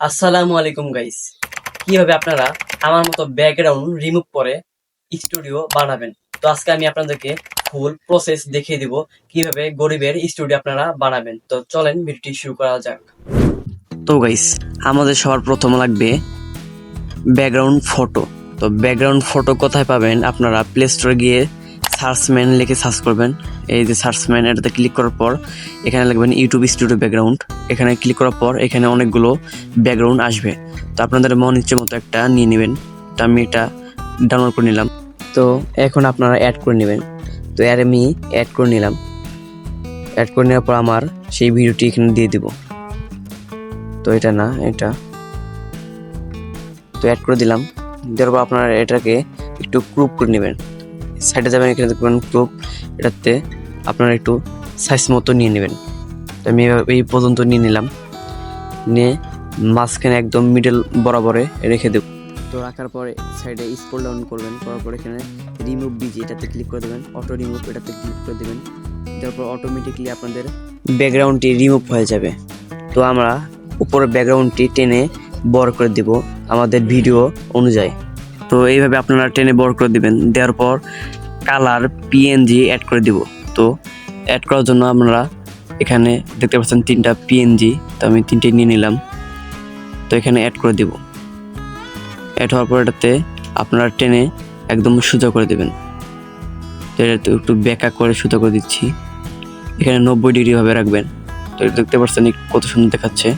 আসসালামু আলাইকুম গাইস কীভাবে আপনারা আমার মতো ব্যাকগ্রাউন্ড রিমুভ করে স্টুডিও বানাবেন? তো আজকে আমি আপনাদেরকে ফুল প্রসেস দেখিয়ে দিব কীভাবে গরিবের স্টুডিও আপনারা বানাবেন। তো চলেন ভিডিওটি শুরু করা যাক। তো গাইস আমাদের সবার প্রথম লাগবে ব্যাকগ্রাউন্ড ফটো তো ব্যাকগ্রাউন্ড ফটো কোথায় পাবেন আপনারা? প্লে স্টোরে গিয়ে সার্চম্যান লিখে সার্চ করবেন। এই যে সার্চম্যান এটাতে ক্লিক করার পর, এখানে লিখবেন ইউটিউব স্টুডিও ব্যাকগ্রাউন্ড এখানে ক্লিক করার পর এখানে অনেকগুলো ব্যাকগ্রাউন্ড আসবে। তো আপনাদের মন ইচ্ছে মতো একটা নিয়ে নেবেন। তো আমি এটা ডাউনলোড করে নিলাম। তো এখন আপনারা অ্যাড করে নেবেন। তো এর আমি অ্যাড করে নিলাম। অ্যাড করে নেওয়ার পর আমার সেই ভিডিওটি এখানে দিয়ে দিব। তো এটা না, এটা। তো অ্যাড করে দিলাম। দেওয়ার পর আপনারা এটাকে একটু ক্রুপ করে নেবেন। সাইডে যাবেন, এখানে দেখবেন ক্রুপ এটাতে আপনারা একটু সাইজ মতো নিয়ে নেবেন। তো আমি এই পর্যন্ত নিয়ে নিলাম। নিয়ে মাঝখানে একদম মিডল বরাবরে রেখে দেব। তো রাখার পরে সাইডে স্ক্রল ডাউন করবেন, করার পরে এখানে রিমুভ বিজি এটাতে ক্লিক করে দেবেন অটো রিমুভ এটাতে ক্লিক করে দেবেন। তারপর অটোমেটিকলি আপনাদের ব্যাকগ্রাউন্ডটি রিমুভ হয়ে যাবে। তো আমরা উপরে ব্যাকগ্রাউন্ডটি টেনে বড় করে দিব আমাদের ভিডিও অনুযায়ী। তো এইভাবে আপনারা টেনে বড় করে দিবেন। দেওয়ার পর কালার পিএনজি অ্যাড করে দিব। তো অ্যাড করার জন্য আমরা এখানে দেখতে পাচ্ছেন তিনটা পিএনজি তো আমি তিনটে নিয়ে নিলাম। তো এখানে অ্যাড করে দিব। অ্যাড হওয়ার পর এটাতে আপনারা টেনে একদম সোজা করে দেবেন। তো এটাতে একটু ব্যাকা করে সোজা করে দিচ্ছি। এখানে নব্বই ডিগ্রিভাবে রাখবেন। তো দেখতে পাচ্ছেন কত সুন্দর দেখাচ্ছে।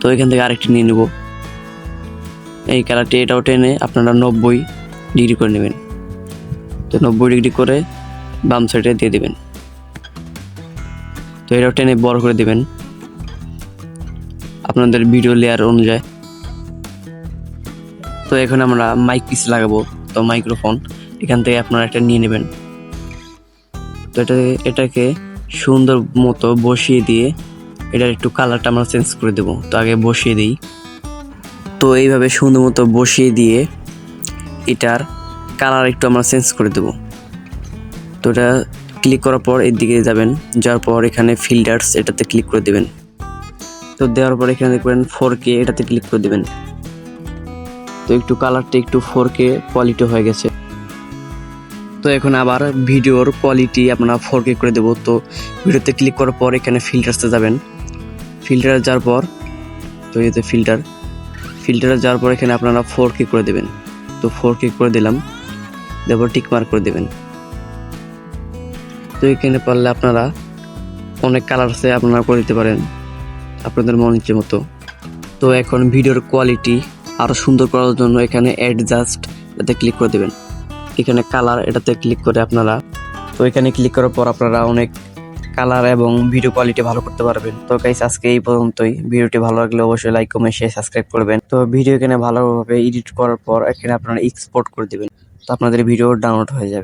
তো এখান থেকে আরেকটি নিয়ে নেব। এই কালারটি এটাও টেনে আপনারা নব্বই ডিগ্রি করে নেবেন। তো নব্বই ডিগ্রি করে বাম সাইডে দিয়ে দেবেন। তো এটাও টেনে বড় করে দেবেন। আপনাদের ভিডিও লেয়ার অনুযায়ী। তো এখন আমরা মাইক পিস লাগাবো, তো মাইক্রোফোন এখান থেকে আপনারা একটা নিয়ে নেবেন। তো এটা, এটাকে সুন্দর মতো বসিয়ে দিয়ে এটার একটু কালারটা আমরা চেঞ্জ করে দেবো। তো আগে বসিয়ে দিই। তো এইভাবে সুন্দর মতো বসিয়ে দিয়ে এটার কালার একটু আমরা চেঞ্জ করে দেবো। তো এটা ক্লিক করার পর এর দিকে যাবেন, যাওয়ার পর এখানে ফিল্টার্স এটাতে ক্লিক করে দেবেন। তো দেওয়ার পর এখানে দেখবেন ফোর কে এটাতে ক্লিক করে দেবেন। তো একটু কালারটা একটু ফোর কে কোয়ালিটি হয়ে গেছে। তো এখন আবার ভিডিওর কোয়ালিটি আপনারা ফোর কে করে দেবো। তো ভিডিওতে ক্লিক করার পর এখানে ফিল্টার্সে যাবেন। ফিল্টারে যাওয়ার পর, তো এতে ফিল্টার ফিল্টারে যাওয়ার পর এখানে আপনারা ফোর কে করে দেবেন। তো ফোর কে করে দিলাম। তারপর টিক মার্ক করে দেবেন। তো এখানে পারলে আপনারা অনেক কালার আছে আপনারা করে দিতে পারেন আপনাদের মন ইচ্ছে মতো। তো এখন ভিডিওর কোয়ালিটি আরও সুন্দর করার জন্য এখানে অ্যাডজাস্ট এটাতে ক্লিক করে দেবেন। এখানে কালার এটাতে ক্লিক করে আপনারা, তো এখানে ক্লিক করার পর আপনারা অনেক কালার এবং ভিডিও কোয়ালিটি ভালো করতে পারবেন। তো গাইস আজকে এই পর্যন্তই। ভিডিওটি ভালো লাগলে অবশ্যই লাইক কমেন্ট শেয়ার সাবস্ক্রাইব করবেন। তো ভিডিও এখানে ভালোভাবে এডিট করার পর এখানে আপনারা এক্সপোর্ট করে দিবেন। তো আপনাদের ভিডিও ডাউনলোড হয়ে যাবে।